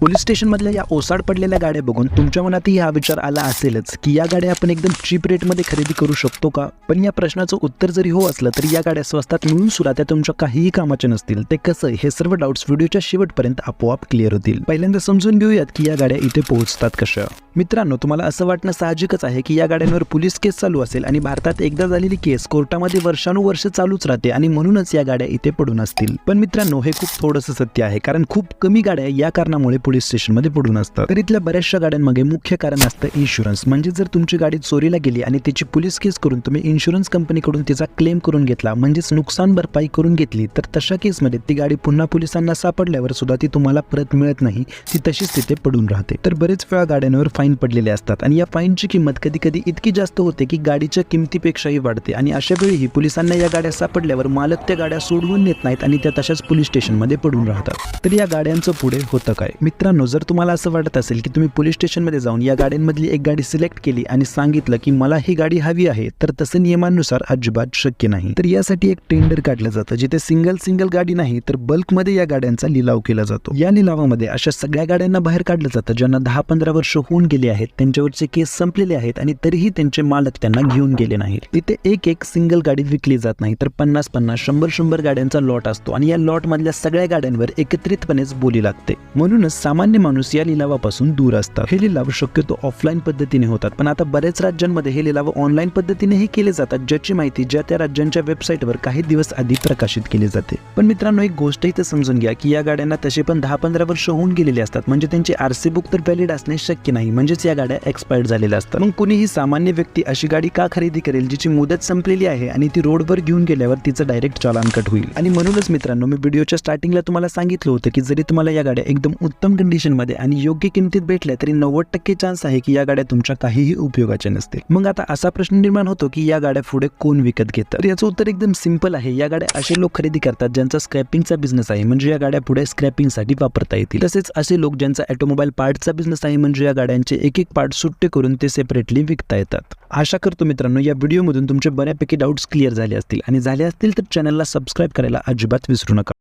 Police स्टेशनमधल्या या ओसाड पडलेल्या गाड्या बघून तुमच्या मनातही हा विचार आला असेलच की या गाड्या आपण एकदम चीप रेटमध्ये खरेदी करू शकतो का? पण या प्रश्नाचं उत्तर जरी हो असलं तरी या गाड्या स्वस्तात मिळून सुद्धा त्या तुमच्या काहीही कामाच्या नसतील. ते कसं हे सर्व डाऊट्स व्हिडिओच्या शेवटपर्यंत आपोआप क्लिअर होतील. पहिल्यांदा समजून घेऊयात की या गाड्या इथे पोहोचतात कशा. मित्रांनो तुम्हाला असं वाटणं साहजिकच आहे की या गाड्यांवर पोलीस केस चालू असेल आणि भारतात एकदा झालेली केस कोर्टामध्ये वर्षानुवर्ष चालूच राहते आणि म्हणूनच या गाड्या इथे पडून असतील. पण मित्रांनो हे खूप थोडंसं सत्य आहे कारण खूप कमी गाड्या या कारणामुळे पोलीस स्टेशनमध्ये पडून असतात. तर इथल्या बऱ्याचशा गाड्यांमागे मुख्य कारण असतं इन्शुरन्स म्हणजे जर तुमची गाडी चोरीला गेली आणि त्याची पोलीस केस करून तुम्ही इन्शुरन्स कंपनीकडून तिचा क्लेम करून घेतला म्हणजेच नुकसान भरपाई करून घेतली तर तशा केसमध्ये ती गाडी पुन्हा पोलिसांना सापडल्यावर सुद्धा ती तुम्हाला परत मिळत नाही. ती तशीच तिथे पडून राहते. तर बरेच वेळा गाड्यांवर फाईन पडलेले असतात आणि या फाईनची किंमत कधी कधी इतकी जास्त होते की गाडीच्या किमतीपेक्षाही वाढते आणि अशा वेळीही पोलिसांना या गाड्या सापडल्यावर मालक त्या गाड्या सोडवून नेत नाहीत आणि त्या तशाच पोलीस स्टेशनमध्ये पडून राहतात. तर या गाड्यांचं पुढे होतं काय? मित्रांनो जर तुम्हाला असं वाटत असेल की तुम्ही पोलीस स्टेशनमध्ये जाऊन या गाड्यांमधली एक गाडी सिलेक्ट केली आणि सांगितलं की मला ही गाडी हवी आहे तर तसं नियमानुसार अजिबात शक्य नाही. तर यासाठी एक टेंडर काढलं जातं जिथे सिंगल सिंगल गाडी नाही तर बल्कमध्ये या गाड्यांचा लिलाव केला जातो. या लिलावामध्ये अशा सगळ्या गाड्यांना बाहेर काढलं जातं ज्यांना दहा पंधरा वर्ष होऊन गेले आहेत त्यांच्यावरचे केस संपलेले आहेत आणि तरीही त्यांचे मालक त्यांना घेऊन गेले नाहीत. तिथे एक एक सिंगल गाडी विकली जात नाही तर पन्नास पन्नास शंभर शंभर गाड्यांचा लॉट असतो आणि या लॉट मधल्या सगळ्या गाड्यांवर एकत्रितपणेच बोली लागते. म्हणूनच सामान्य माणूस या लिलावापासून दूर असतात. हे लिलाव शक्यतो ऑफलाईन पद्धतीने होतात पण आता बऱ्याच राज्यांमध्ये हे लिलाव ऑनलाईन पद्धतीनेही केले जातात ज्याची माहिती ज्या त्या राज्यांच्या वेबसाईटवर काही दिवस आधी प्रकाशित केली जाते. पण मित्रांनो एक गोष्ट इथं समजून घ्या की या गाड्यांना तसे पण दहा पंधरा वर्ष होऊन गेलेले असतात. म्हणजे त्यांची आरसी बुक तर व्हॅलिड असणे शक्य नाही. म्हणजेच या गाड्या एक्सपायर्ड झालेल्या असतात. मग कुणीही सामान्य व्यक्ती अशी गाडी का खरेदी करेल जिची मुदत संपलेली आहे आणि ती रोडवर घेऊन गेल्यावर तिचं डायरेक्ट चालान कट होईल. आणि म्हणूनच मित्रांनो मी व्हिडिओच्या स्टार्टिंगला तुम्हाला सांगितलं होतं की जरी तुम्हाला या गाड्या एकदम उत्तम कंडिशनमध्ये आणि योग्य किमतीत भेटल्या तरी नव्वद टक्के चान्स आहे की या गाड्या तुमच्या काहीही उपयोगाच्या नसतील. मग आता असा प्रश्न निर्माण होतो की या गाड्या पुढे कोण विकत घेतात तर याचं उत्तर एकदम सिंपल आहे. या गाड्या असे लोक खरेदी करतात ज्यांचा स्क्रॅपिंगचा बिझनेस आहे म्हणजे या गाड्या पुढे स्क्रॅपिंगसाठी वापरता येतील. तसेच असे लोक ज्यांचा ऑटोमोबाईल पार्टचा बिझनेस आहे म्हणजे या गाड्यांचे एक एक पार्ट सुट्टे करून ते सेपरेटली विकता येतात. आशा करतो मित्रांनो या व्हिडिओमधून तुमचे बऱ्यापैकी डाऊट्स क्लिअर झाले असतील. आणि झाले असतील तर चॅनलला सबस्क्राईब करायला अजिबात विसरू नका.